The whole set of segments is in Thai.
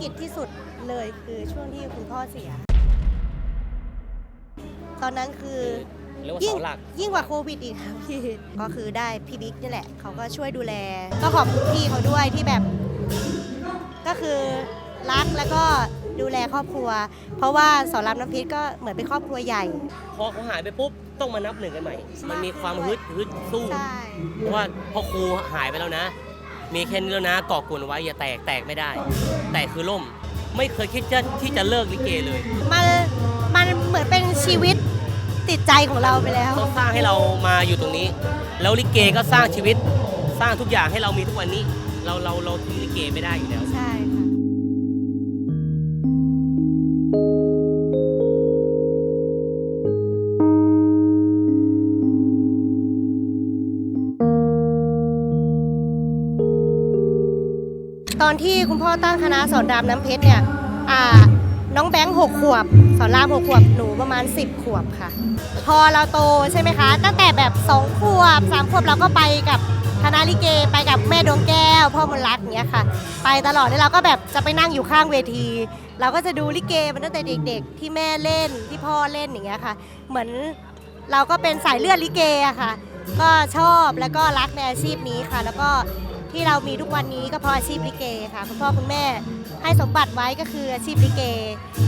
กฤตที่สุดเลยคือช่วงที่คุณพ่อเสีย ตอนนั้นคือเรียกว่ายิ่งเสาหลัก ยิ่งกว่าโควิดอีกครับพี่ ก็คือได้พี่บิ๊กนี่แหละ เขาก็ช่วยดูแล ก็ขอบคุณพี่เขาด้วยที่แบบ ก็คือรักแล้วก็ดูแลครอบครัว เพราะว่าสอนรามน้ำเพชรก็เหมือนเป็นครอบครัวใหญ่ พอเขาหายไปปุ๊บต้องมานับหนึ่งกันใหม่ มันมีความฮึดฮึดสู้ ใช่ เพราะว่าพ่อครูหายไปแล้วนะ มีแค่นี้แล้วนะก่อกวนไว้อย่าแตกแตกไม่ได้ แตกคือล่ม ไม่เคยคิดจะที่จะเลิกลิเกเลยมันมันเหมือนเป็นชีวิตติดใจของเราไปแล้ว เขาสร้างให้เรามาอยู่ตรงนี้ แล้วลิเกก็สร้างชีวิต สร้างทุกอย่างให้เรามีทุกวันนี้ เราเราเราทิ้งลิเกไม่ได้อยู่แล้ว ใช่ อนที่คุณพ่อตั้งคณะสอนรามน้ำเพชรเนี่ยอ่าน้องแบงค์หกขวบ สอนรามหกขวบหนูประมาณ 10 ขวบค่ะ พอเราโตใช่ไหมคะ ตั้งแต่แบบ 2 ขวบ 3 ขวบเราก็ไปกับคณะลิเกไปกับแม่ดวงแก้ว พ่อมนรักเงี้ยค่ะ ไปตลอดแล้วเราก็แบบจะไปนั่งอยู่ข้างเวที เราก็จะดูลิเกมันตั้งแต่เด็ก ๆ ที่แม่เล่นที่พ่อเล่นอย่างเงี้ยค่ะ เหมือนเราก็เป็นสายเลือดลิเกอะค่ะ ก็ชอบแล้วก็รักในอาชีพนี้ค่ะ แล้วก็ ที่เรามีทุกวันนี้ก็เพราะอาชีพลิเกค่ะคุณพ่อคุณแม่ให้สมบัติไว้ก็คืออาชีพลิเก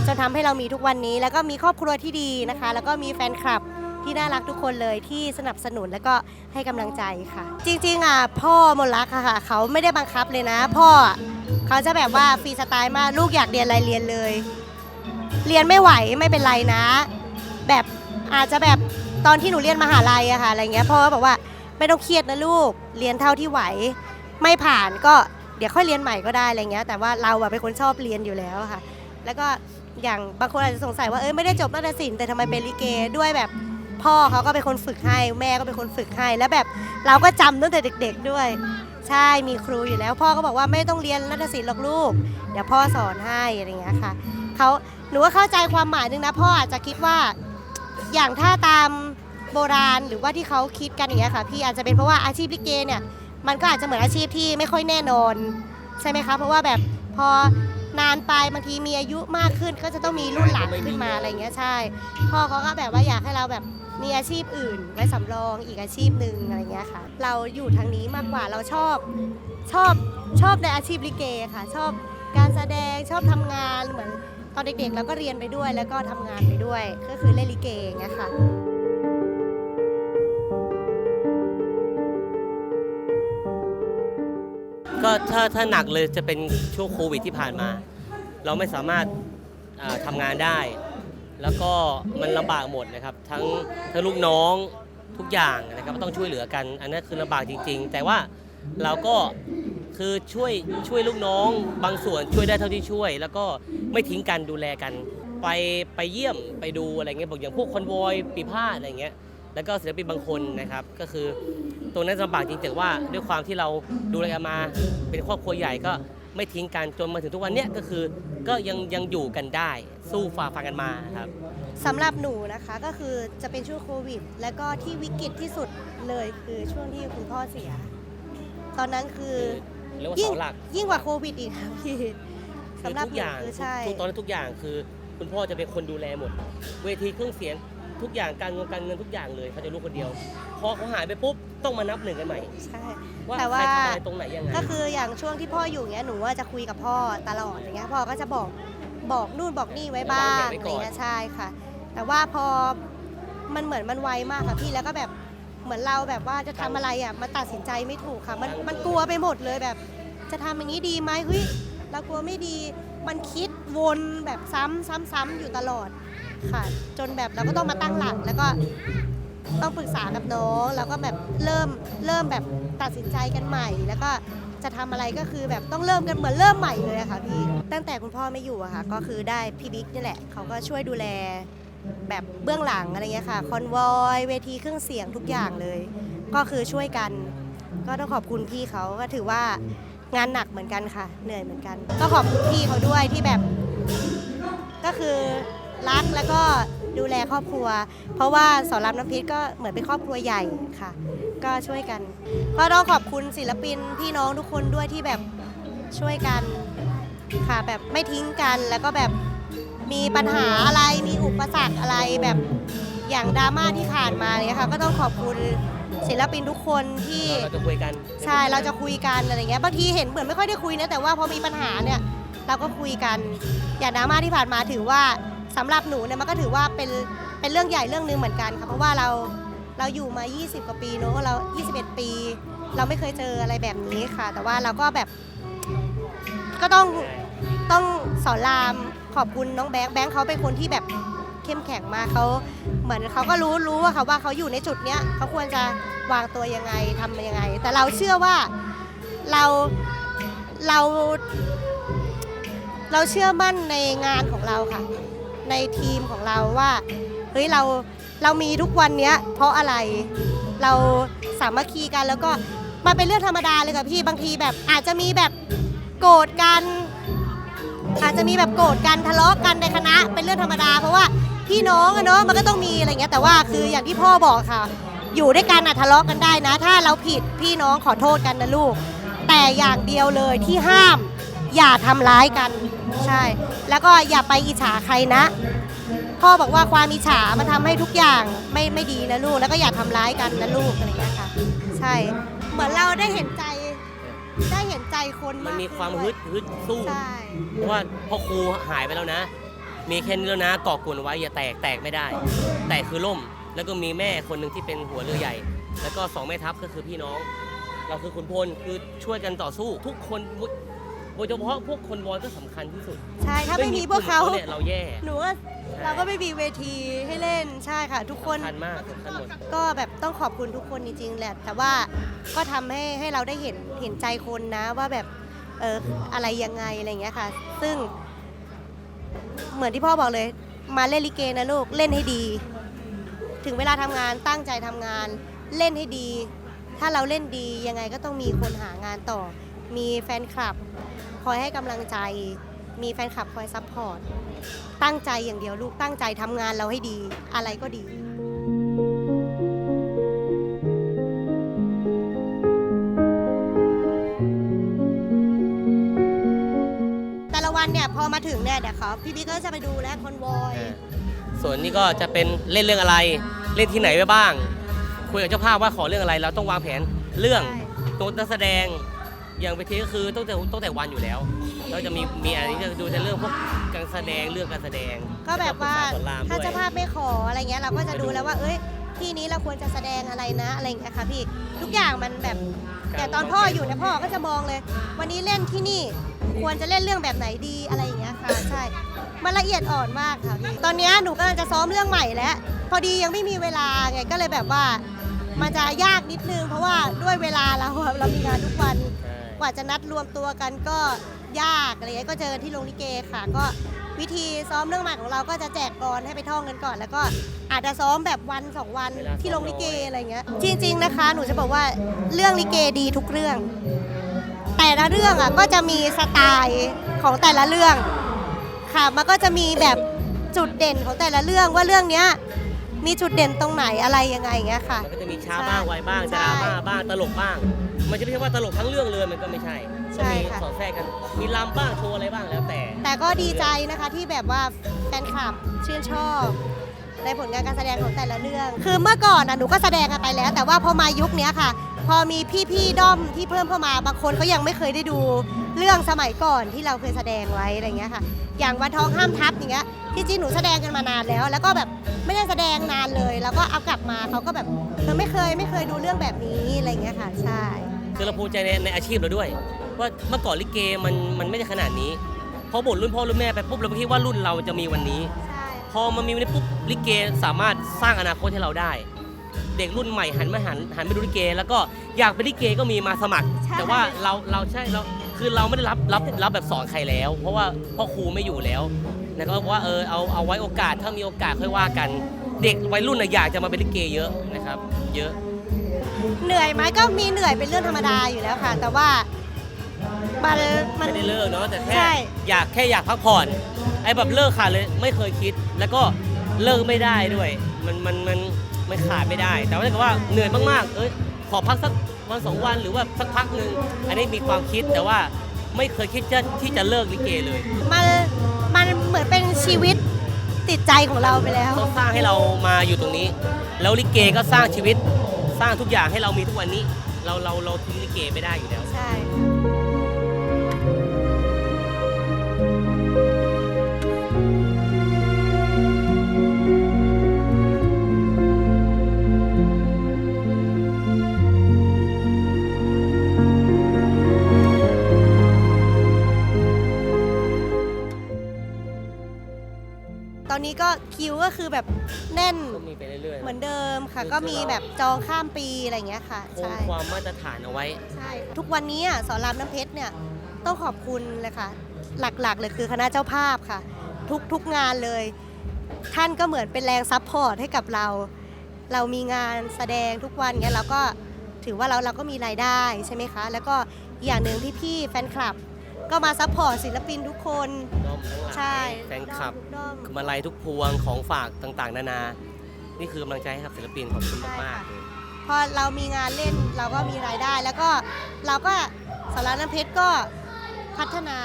จนทำให้เรามีทุกวันนี้ แล้วก็มีครอบครัวที่ดีนะคะ แล้วก็มีแฟนคลับที่น่ารักทุกคนเลยที่สนับสนุนแล้วก็ให้กำลังใจค่ะ จริงๆอะพ่อมนรักค่ะเขาไม่ได้บังคับเลยนะ พ่อเขาจะแบบว่าฟรีสไตล์มากลูกอยากเรียนอะไรเรียนเลย เรียนไม่ไหวไม่เป็นไรนะ แบบอาจจะแบบตอนที่หนูเรียนมหาลัยอะค่ะอะไรเงี้ยพ่อก็บอกว่าไม่ต้องเครียดนะลูกเรียนเท่าที่ไหว ไม่ผ่านก็เดี๋ยวค่อยเรียนใหม่ก็ได้อะไรเงี้ยแต่ว่าเราอะเป็นคนชอบเรียนอยู่แล้วค่ะ แล้วก็อย่างบางคนอาจจะสงสัยว่าเอ้ยไม่ได้จบนาฏศิลป์แต่ทำไมเป็นลิเกด้วยแบบพ่อเขาก็เป็นคนฝึกให้แม่ก็เป็นคนฝึกให้ แล้วแบบเราก็จำตั้งแต่เด็ก ๆด้วย ใช่มีครูอยู่แล้ว พ่อก็บอกว่าไม่ต้องเรียนนาฏศิลป์หรอกลูก เดี๋ยวพ่อสอนให้อะไรเงี้ยค่ะเขาหนูก็เข้าใจความหมายนึงนะพ่ออาจจะคิดว่าอย่างถ้าตามโบราณหรือว่าที่เขาคิดกันอย่างเงี้ยค่ะ พี่อาจจะเป็นเพราะว่าอาชีพลิเกเนี่ย มันก็อาจจะเหมือนอาชีพที่ไม่ค่อยแน่นอน ใช่ไหมคะเพราะว่าแบบพอนานไปบางทีมีอายุมากขึ้น ก็จะต้องมีรุ่นหลังขึ้นมาอะไรเงี้ยใช่ พ่อเขาก็แบบว่าอยากให้เราแบบมีอาชีพอื่นไว้สำรองอีกอาชีพหนึ่งอะไรเงี้ยค่ะ เราอยู่ทางนี้มากกว่าเราชอบชอบชอบในอาชีพลิเกค่ะ ชอบการแสดงชอบทำงานเหมือนตอนเด็กๆเราก็เรียนไปด้วยแล้วก็ทำงานไปด้วย ก็คือเล่นลิเกอย่างเงี้ยค่ะ ถ้าถ้าหนักเลยจะเป็นช่วงโควิดที่ผ่านมา เราไม่สามารถอ่าทำงานได้ แล้วก็มันลำบากหมดนะครับ ทั้งทั้งลูกน้องทุกอย่างนะครับต้องช่วยเหลือกัน อันนั้นคือลำบากจริง ๆ แต่ว่าเราก็คือช่วยช่วยลูกน้องบางส่วนช่วยได้เท่าที่ช่วย แล้วก็ไม่ทิ้งกันดูแลกัน ไปไปเยี่ยมไปดูอะไรเงี้ยบอกอย่างพวกคอนวอยปีพาดอะไรเงี้ยแล้วก็ศิลปินบางคนนะครับก็คือ ตรงนั้นลำบากจริงแต่ว่าด้วยความที่เราดูแลกันมาเป็นครอบครัวใหญ่ก็ไม่ทิ้งกันจนมาถึงทุกวันเนี้ยก็คือก็ยังยังอยู่กันได้ สู้ฝ่าฟันกันมาครับ สำหรับหนูนะคะก็คือจะเป็นช่วงโควิด แล้วก็ที่วิกฤตที่สุดเลยคือช่วงที่คุณพ่อเสีย ตอนนั้นคือเรียกว่ายิ่งเสาหลัก ยิ่งกว่าโควิดอีกค่ะพี่คือสำหรับทุกหอนูย่างคือใช่ ทุกตอนนั้นทุกอย่างคือ คุณพ่อจะเป็นคนดูแลหมด เวทีเครื่องเสียง ทุกอย่างการเงินการเงินทุกอย่างเลยเขาจะรู้คนเดียว พอเขาหายไปปุ๊บต้องมานับหนึ่งกันใหม่ ใช่ ว่าแต่ใคว่ารทำอะไรตรงไหนยังไง ก็คืออย่างช่วงที่พ่ออยู่เงี้ยหนูว่าจะคุยกับพ่อตลอดอย่างเงี้ยพ่อก็จะบอกบอกนู่นบอกนี่ไว้บ้างอะไรเงี้ยใช่ค่ะ แต่ว่าพอมันเหมือนมันไวมากค่ะพี่แล้วก็แบบเหมือนเราแบบว่าจะทำอะไรอะมันตัดสินใจไม่ถูกค่ะ มันมันกลัวไปหมดเลยแบบ จะทำอย่างนี้ดีไหมเฮ้ยเรากลัวไม่ดีมันคิดวนแบบซ้ำซ้ำซ้ำอยู่ตลอด ค่ะ จนแบบเราก็ต้องมาตั้งหลักแล้วก็ต้องปรึกษากับน้องแล้วก็แบบเริ่มเริ่มแบบตัดสินใจกันใหม่ แล้วก็จะทำอะไรก็คือแบบต้องเริ่มกันเหมือนเริ่มใหม่เลยอะค่ะพี่ตั้งแต่คุณพ่อไม่อยู่อะค่ะก็คือได้พี่บิ๊กนี่แหละเขาก็ช่วยดูแลแบบเบื้องหลังอะไรเงี้ยค่ะคอนวอยเวทีเครื่องเสียงทุกอย่างเลย ก็คือช่วยกัน ก็ต้องขอบคุณพี่เขาก็ถือว่างานหนักเหมือนกันค่ะ เหนื่อยเหมือนกัน ก็ขอบคุณพี่เขาด้วยที่แบบ ก็คือ รักแล้วก็ดูแลครอบครัว เพราะว่าสอนรามน้ำเพชรก็เหมือนเป็นครอบครัวใหญ่ค่ะ ก็ช่วยกัน ก็ต้องขอบคุณศิลปินพี่น้องทุกคนด้วยที่แบบช่วยกันค่ะแบบไม่ทิ้งกันแล้วก็แบบมีปัญหาอะไรมีอุปสรรคอะไรแบบอย่างดราม่าที่ผ่านมาเนี่ยค่ะก็ต้องขอบคุณศิลปินทุกคนที่เราจะคุยกันใช่เราจะคุยกันอะไรเงี้ยบางทีเห็นเหมือนไม่ค่อยได้คุยนะแต่ว่าพอมีปัญหาเนี่ยเราก็คุยกัน อย่างดราม่าที่ผ่านมาถือว่า สำหรับหนูเนี่ยมันก็ถือว่าเป็นเป็นเรื่องใหญ่เรื่องหนึงเหมือนกันค่ะเพราะว่าเราเราอยู่มา 20 กว่าปีเนอะเรา 21 ปี เราไม่เคยเจออะไรแบบนี้ค่ะ แต่ว่าเราก็แบบ ก็ต้องต้องสอนรามขอบคุณน้องแบงค์แบงค์เขาเป็นคนที่แบบเข้มแข็งมากเขาเหมือนเขาก็รู้รู้ว่าเขาว่าเขาอยู่ในจุดเนี้ยเขาควรจะวางตัวยังไงทำยังไง แต่เราเชื่อว่าเราเรา เราเชื่อมั่นในงานของเราค่ะ ในทีมของเราว่าเฮ้ยเราเรามีทุกวันเนี้ยเพราะอะไรเราสามัคคีกันแล้วก็มันเป็นเรื่องธรรมดาเลยค่ะพี่บางทีแบบอาจจะมีแบบโกรธกันอาจจะมีแบบโกรธกันทะเลาะกันในคณะเป็นเรื่องธรรมดา เพราะว่าพี่น้องอะเนาะมันก็ต้องมีอะไรเงี้ยแต่ว่าคืออย่างที่พ่อบอกค่ะ อยู่ด้วยกันอะทะเลาะกันได้นะ ถ้าเราผิดพี่น้องขอโทษกันนะลูก แต่อย่างเดียวเลยที่ห้าม อย่าทำร้ายกัน ใช่ แล้วก็อย่าไปอิจฉาใครนะ พ่อบอกว่าความอิจฉามันทำให้ทุกอย่างไม่ไม่ดีนะลูก แล้วก็อย่าทำร้ายกันนะลูกอะไรอย่างเงี้ยค่ะ ใช่ เหมือนเราได้เห็นใจได้เห็นใจคนมันมากมีความขึ้นฮึด้ดวยฮึดสู้ ใช่ เพราะว่าพ่อครูหายไปแล้วนะ มีแค่นี้แล้วนะเกาะกลุ่นไว้อย่าแตกแตกไม่ได้ แตกคือล่ม แล้วก็มีแม่คนหนึ่งที่เป็นหัวเรือใหญ่ แล้วก็สองแม่ทัพก็คือพี่น้อง เราคือขุนพลคือช่วยกันต่อสู้ทุกคน โดยเฉพาะพวกคนวอนก็สำคัญที่สุดใช่ถ้าไม่มีพวกเขา เนี่ยเราแย่ หนูว่าเราก็ไม่มีเวทีให้เล่นใช่ค่ะ ทุกคนสำคัญมากสำคัญหมด ก็แบบต้องขอบคุณทุกคนจริงๆแหละ แต่ว่าก็ทำให้ให้เราได้เห็นเห็นใจคนนะว่าแบบเอออะไรยังไงอะไรอย่างเงี้ยค่ะ ซึ่ง เหมือนที่พ่อบอกเลย มาเล่นลิเกนะลูกเล่นให้ดี ถึงเวลาทำงานตั้งใจทำงาน เล่นให้ดี ถ้าเราเล่นดียังไงก็ต้องมีคนหางานต่อ มีแฟนคลับ คอยให้กำลังใจ มีแฟนคลับคอยซัพพอร์ต ตั้งใจอย่างเดียวลูกตั้งใจทำงานเราให้ดี อะไรก็ดี แต่ละวันเนี่ยพอมาถึงเนี่ยเดี๋ยวเขาพี่บิ๊กก็จะไปดูแลคอนวอยส่วนนี้ก็จะเป็นเล่นเรื่องอะไร เล่นที่ไหนไปบ้าง คุยกับเจ้าภาพว่าขอเรื่องอะไร เราต้องวางแผนเรื่องใช่ตัวนักแสดง อย่างเวทีก็คือตั้งแต่ตั้งแต่วันอยู่แล้วเราจะมีมีอะไรที่จะดูแต่เรื่องพวกการแสดงเรื่องการแสดงก็แบบว่าแล้วก็ปรึกษสอนรามถ้าด้วย เจ้าภาพไม่ขออะไรเงี้ยเราก็จะดูแล้วว่า เอ้ยที่นี้เราควรจะแสดงอะไรนะอะไรอย่างเงี้ยค่ะพี่ทุกอย่างมันแบบแต่ตอนพ่ออยู่เนี่ยพ่อก็จะมองเลย วันนี้เล่นที่นี่ควรจะเล่นเรื่องแบบไหนดีอะไรอย่างเงี้ยค่ะใช่มันละเอียดอ่อนมากค่ะพี่ตอนเนี้ยหนูกำลังจะซ้อมเรื่องใหม่แล้ว พอดียังไม่มีเวลาไงก็เลยแบบว่า มันจะยากนิดนึงเพราะว่าด้วยเวลาเราอะเรามีงานทุกวัน ใช่กว่าจะนัดรวมตัวกันก็ยากอะไรเงี้ยก็เจอที่โรงลิเกค่ะ ก็วิธีซ้อมเรื่องใหม่ของเราก็จะแจกกรให้ไปท่องกันก่อน แล้วก็อาจจะซ้อมแบบวันสองวันที่โรงลิเกอะไรเงี้ยจริง ๆนะคะ หนูจะบอกว่าเรื่องลิเกดีทุกเรื่อง แต่ละเรื่องอะก็จะมีสไตล์ของแต่ละเรื่องค่ะมันก็จะมีแบบจุดเด่นของแต่ละเรื่องว่าเรื่องเนี้ยมีจุดเด่นตรงไหนอะไรยังไงอย่างเงี้ยค่ะ มันก็จะมีช้าบ้างไวบ้างใช่ดราม่าบ้างตลกบ้าง มันจะไม่ใช่ว่าตลกทั้งเรื่องเลยมันก็ไม่ใช่ใช่ก็มีค่ะ สอดแทรกกัน มีลำบ้างโชว์อะไรบ้างแล้วแต่ แต่ก็ดีใจนะคะที่แบบว่าแฟนคลับชื่นชอบ ในผลงานการแสดงของแต่ละเรื่อง คือเมื่อก่อนนะหนูก็แสดงกันไปแล้ว แต่ว่าพอมายุคเนี้ยค่ะ พอมีพี่ๆด้อมที่เพิ่มเข้ามาบางคนเขายังไม่เคยได้ดูเรื่องสมัยก่อนที่เราเคยแสดงไว้อะไรเงี้ยค่ะ อย่างวันทองห้ามทับอย่างเงี้ยที่จริงหนูแสดงกันมานานแล้ว แล้วก็แบบไม่ได้แสดงนานเลย แล้วก็เอากลับมาเขาก็แบบเออไม่เคยไม่เคยดูเรื่องแบบนี้อะไรเงี้ยค่ะ ใช่ คือเราภูมิใจในในอาชีพเราด้วย ว่าเมื่อก่อนลิเกมันมันไม่ได้ขนาดนี้พอบทรุ่นพ่อรุ่นแม่ไปปุ๊บเราไม่คิดว่ารุ่นเราจะมีวันนี้ ใช่พอมันมีวันนี้ปุ๊บลิเกสามารถสร้างอนาคตให้เราได้ เด็กรุ่นใหม่หันมาหันหันไปดูลิเก แล้วก็อยากเป็นลิเกก็มีมาสมัครใช่แต่ว่าเราเราใช่เราคือเราไม่ได้รับรับรับแบบสอนใครแล้ว เพราะว่าพ่อครูไม่อยู่แล้วแล้วก็บอกว่าเออเอาเอาไว้โอกาสถ้ามีโอกาสค่อยว่ากัน เด็กวัยรุ่นน่ะอยากจะมาเป็นลิเกเยอะนะครับ เยอะ เหนื่อยไหมก็มีเหนื่อยเป็นเรื่องธรรมดาอยู่แล้วค่ะ แต่ว่ามันมัน ไม่ได้เลิกเนาะแต่แค่ใช่ อยากแค่อยากพักผ่อนไอ้แบบเลิกขาดเลยไม่เคยคิด แล้วก็เลิกไม่ได้ด้วย มันมันมันมันขาดไม่ได้ แต่ว่าถ้าเกิดว่าเหนื่อยมากๆเอ้ยขอพักสักวันสองวันหรือว่าสักพักหนึ่งอันนี้มีความคิดแต่ว่าไม่เคยคิดจะที่จะเลิกลิเกเลยมันมันเหมือนเป็นชีวิตติดใจของเราไปแล้ว เขาสร้างให้เรามาอยู่ตรงนี้ แล้วลิเกก็สร้างชีวิต สร้างทุกอย่างให้เรามีทุกวันนี้ เราเราเราทิ้งลิเกไม่ได้อยู่แล้ว ใช่ นนี้ก็คิวก็คือแบบแน่นก็มีไปเรื่อยเหมือนเดิมค่ะคือก็มีแบบจองข้ามปีอะไรอย่างเงี้ยค่ะๆคงใช่ความมาตรฐานเอาไว้ ใช่ทุกวันนี้อะสอนรามน้ำเพชรเนี่ยต้องขอบคุณเลยค่ะ หลักๆเลยคือคณะเจ้าภาพค่ะ ทุกทุกงานเลย ท่านก็เหมือนเป็นแรงซัพพอร์ตให้กับเรา เรามีงานแสดงทุกวันเงี้ยเราก็ถือว่าเราเราก็มีรายได้ใช่ไหมคะ แล้วก็อีกอย่างหนึ่งพี่ๆแฟนคลับ ก็มาซัพพอร์ตศิลปินทุกคน ด้อมทั้งหลายใช่แฟนคลับด้อม มาลัยทุกพวงของฝากต่างๆ นานา นี่คือกำลังใจให้กับศิลปินขอบคุณมากๆเลย พอเรามีงานเล่นเราก็มีรายได้ แล้วก็เราก็สารบน้ำเพชรก็พัฒนา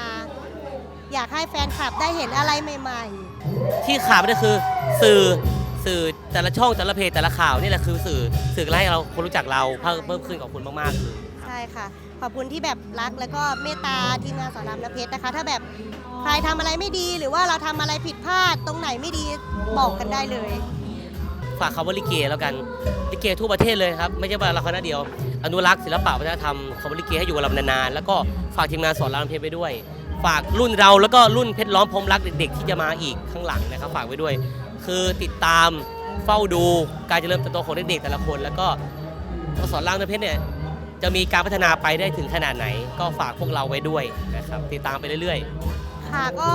อยากให้แฟนคลับได้เห็นอะไรใหม่ที่ขาดไม่ได้คือสื่อสื่อแต่ละช่องแต่ละเพจแต่ละข่าวนี่แหละคือสื่อสื่ออะไรให้เราคนรู้จักเราเพิ่มเพิ่มขึ้นขอบคุณมากๆเลยๆใช่ ค่ะ ขอบคุณที่แบบรักแล้วก็เมตตาทีมงานสอนรามน้ำเพชรนะคะ ถ้าแบบใครทำอะไรไม่ดีหรือว่าเราทำอะไรผิดพลาดตรงไหนไม่ดีบอกกันได้เลย ฝากคำว่าลิเกแล้วกันลิเกทั่วประเทศเลยครับไม่ใช่ว่าเราคณะเดียว อนุรักษ์ศิลปะวัฒนธรรมคำว่าลิเกให้อยู่กับเรานานๆแล้วก็ฝากทีมงานสอนรามเพชรไปด้วย ฝากรุ่นเราแล้วก็รุ่นเพชรล้อมพรหมรักเด็กๆที่จะมาอีกข้างหลังนะครับ ฝากไว้ด้วย คือติดตามเฝ้าดูการเจริญเติบโตของเด็กๆแต่ละคน แล้วก็สอนรามเพชรเนี่ย จะมีการพัฒนาไปได้ถึงขนาดไหน ก็ฝากพวกเราไว้ด้วยนะครับติดตามไปเรื่อยๆค่ะก็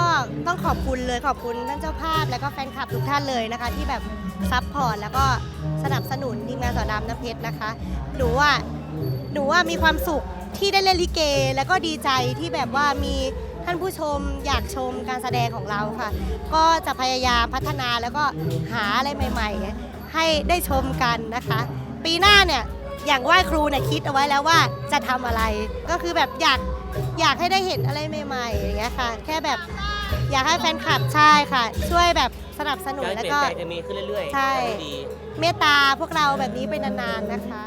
ต้องขอบคุณเลยขอบคุณท่านเจ้าภาพ แล้วก็แฟนคลับทุกท่านเลยนะคะ ที่แบบซัพพอร์ตแล้วก็สนับสนุนทีมงานสอนรามน้ำเพชรนะคะ หนูว่าหนูว่ามีความสุขที่ได้เล่นลิเก แล้วก็ดีใจที่แบบว่ามีท่านผู้ชมอยากชมการแสดงของเราค่ะ ก็จะพยายามพัฒนาแล้วก็หาอะไรใหม่ ๆ ให้ได้ชมกันนะคะ ปีหน้าเนี่ย อย่างไหว้ครูเนี่ยคิดเอาไว้แล้วว่าจะทำอะไรก็คือแบบอยากอยากให้ได้เห็นอะไรใหม่ๆอย่างเงี้ยค่ะ แค่แบบอยากให้แฟนคลับใช่ค่ะ ช่วยแบบสนับสนุนการแล้วเปลี่ยนก็ แปลงจะมีขึ้นเรื่อยๆใช่ ทำให้ดี เมตตาพวกเราแบบนี้ไปนานๆนะคะ